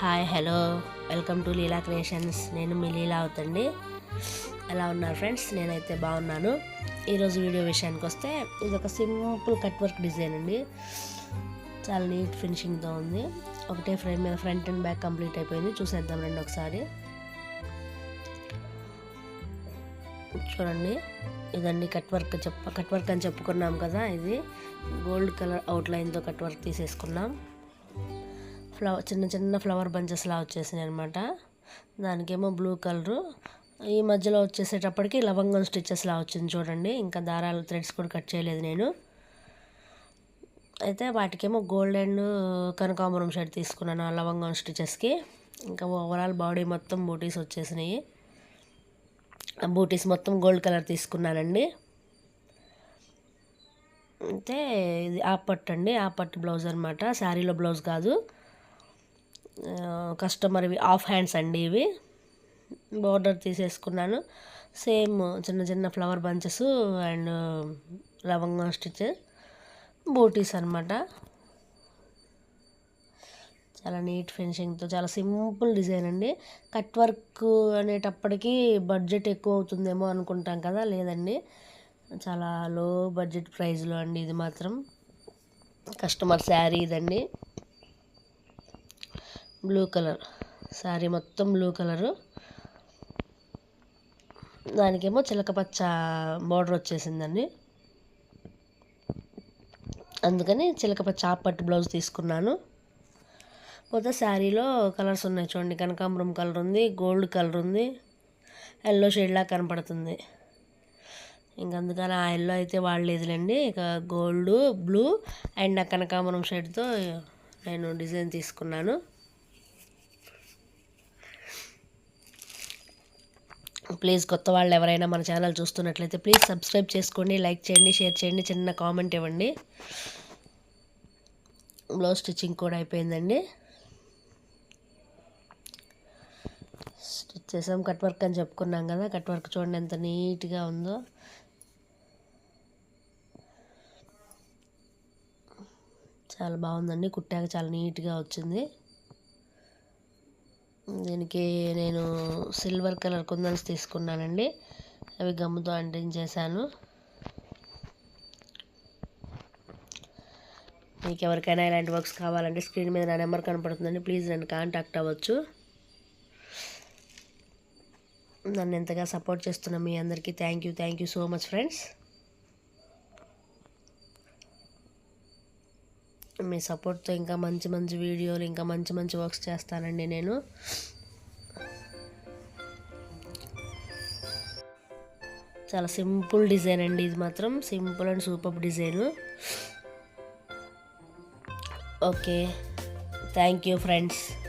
Hi hello. Welcome to Leela creations. నేను మీ లీలా అవుతండి. ఎలా ఉన్నారు ఫ్రెండ్స్? నేనైతే బాగున్నాను. ఈరోజు వీడియో విషయానికి వస్తే ఇది ఒక సింపుల్ కట్ వర్క్ డిజైన్ అండి. చాలా నీట్ ఫినిషింగ్తో ఉంది. ఒకటే ఫ్రేమ్ మీద ఫ్రంట్ అండ్ బ్యాక్ కంప్లీట్ అయిపోయింది. చూసేద్దాం రండి ఒకసారి. చూడండి. ఇదండి కట్ వర్క్ చెప్ప కట్ వర్క్ అని చెప్పుకున్నాం కదా ఇది. గోల్డ్ కలర్ అవుట్లైన్తో కట్ వర్క్ తీసేసుకున్నాం. ఫ్లవర్ చిన్న చిన్న ఫ్లవర్ బంచెస్లా వచ్చేసినాయి అనమాట దానికేమో బ్లూ కలరు. ఈ మధ్యలో వచ్చేసేటప్పటికి లవంగం స్టిచ్చెస్లా వచ్చింది చూడండి. ఇంకా దారాలు థ్రెడ్స్ కూడా కట్ చేయలేదు నేను. అయితే వాటికేమో గోల్డ్ అండ్ కనకాంబరం షర్ట్ తీసుకున్నాను ఆ లవంగం స్టిచెస్కి ఇంకా ఓవరాల్ బాడీ మొత్తం బూటీస్ వచ్చేసినాయి. ఆ బూటీస్ మొత్తం గోల్డ్ కలర్ తీసుకున్నానండి. అయితే ఇది ఆ పట్టు అండి. ఆ పట్టు బ్లౌజ్ అనమాట శారీలో బ్లౌజ్ కాదు. కస్టమర్వి ఆఫ్ హ్యాండ్స్ అండి ఇవి. బార్డర్ తీసేసుకున్నాను. సేమ్ చిన్న చిన్న ఫ్లవర్ బంచెస్ అండ్ లవంగం స్టిచ్ బూటీస్ అనమాట చాలా నీట్ ఫినిషింగ్తో చాలా సింపుల్ డిజైన్ అండి. కట్ వర్క్ అనేటప్పటికీ బడ్జెట్ ఎక్కువ అవుతుందేమో అనుకుంటాం కదా లేదండి. చాలా లో బడ్జెట్ ప్రైస్లో అండి ఇది మాత్రం. కస్టమర్ శారీ ఇదండి. Blue colour. శారీ మొత్తం బ్లూ కలరు. దానికేమో చిలక పచ్చ బార్డర్ వచ్చేసిందండి. అందుకని చిలక పచ్చ బ్లౌజ్ తీసుకున్నాను. పోతే శారీలో కలర్స్ ఉన్నాయి చూడండి. కనకాంబరం కలర్ ఉంది గోల్డ్ కలర్ ఉంది ఎల్లో షేడ్లా కనపడుతుంది. ఇంక అందుకని ఆ ఎల్లో అయితే వాడలేదులేండి. ఇక గోల్డ్ బ్లూ అండ్ ఆ కనకాంబరం షేడ్తో నేను డిజైన్ తీసుకున్నాను. ప్లీజ్ కొత్త వాళ్ళు ఎవరైనా మన ఛానల్ చూస్తున్నట్లయితే ప్లీజ్ సబ్స్క్రైబ్ చేసుకోండి లైక్ చేయండి షేర్ చేయండి చిన్న కామెంట్ ఇవ్వండి. బ్లౌజ్ స్టిచ్చింగ్ కూడా అయిపోయిందండి. స్టిచ్ చేసాం. కట్ వర్క్ అని చెప్పుకున్నాం కదా కట్ వర్క్ చూడండి ఎంత నీట్గా ఉందో. చాలా బాగుందండి. కుట్టాక చాలా నీట్గా వచ్చింది. దీనికి నేను సిల్వర్ కలర్ కుందన్స్ తీసుకున్నానండి. అవి గమ్ముతో అంటించేశాను. మీకు ఎవరికైనా ఇలాంటి వర్క్స్ కావాలంటే స్క్రీన్ మీద నా నెంబర్ కనపడుతుందండి. ప్లీజ్ నన్ను కాంటాక్ట్ అవ్వచ్చు. నన్ను ఎంతగా సపోర్ట్ చేస్తున్న మీ అందరికీ thank you thank you so much friends. మీ సపోర్ట్తో ఇంకా మంచి మంచి వీడియోలు ఇంకా మంచి మంచి వర్క్స్ చేస్తానండి నేను. చాలా సింపుల్ డిజైన్ అండి ఇది మాత్రం. Simple and super design. Okay. Thank you friends.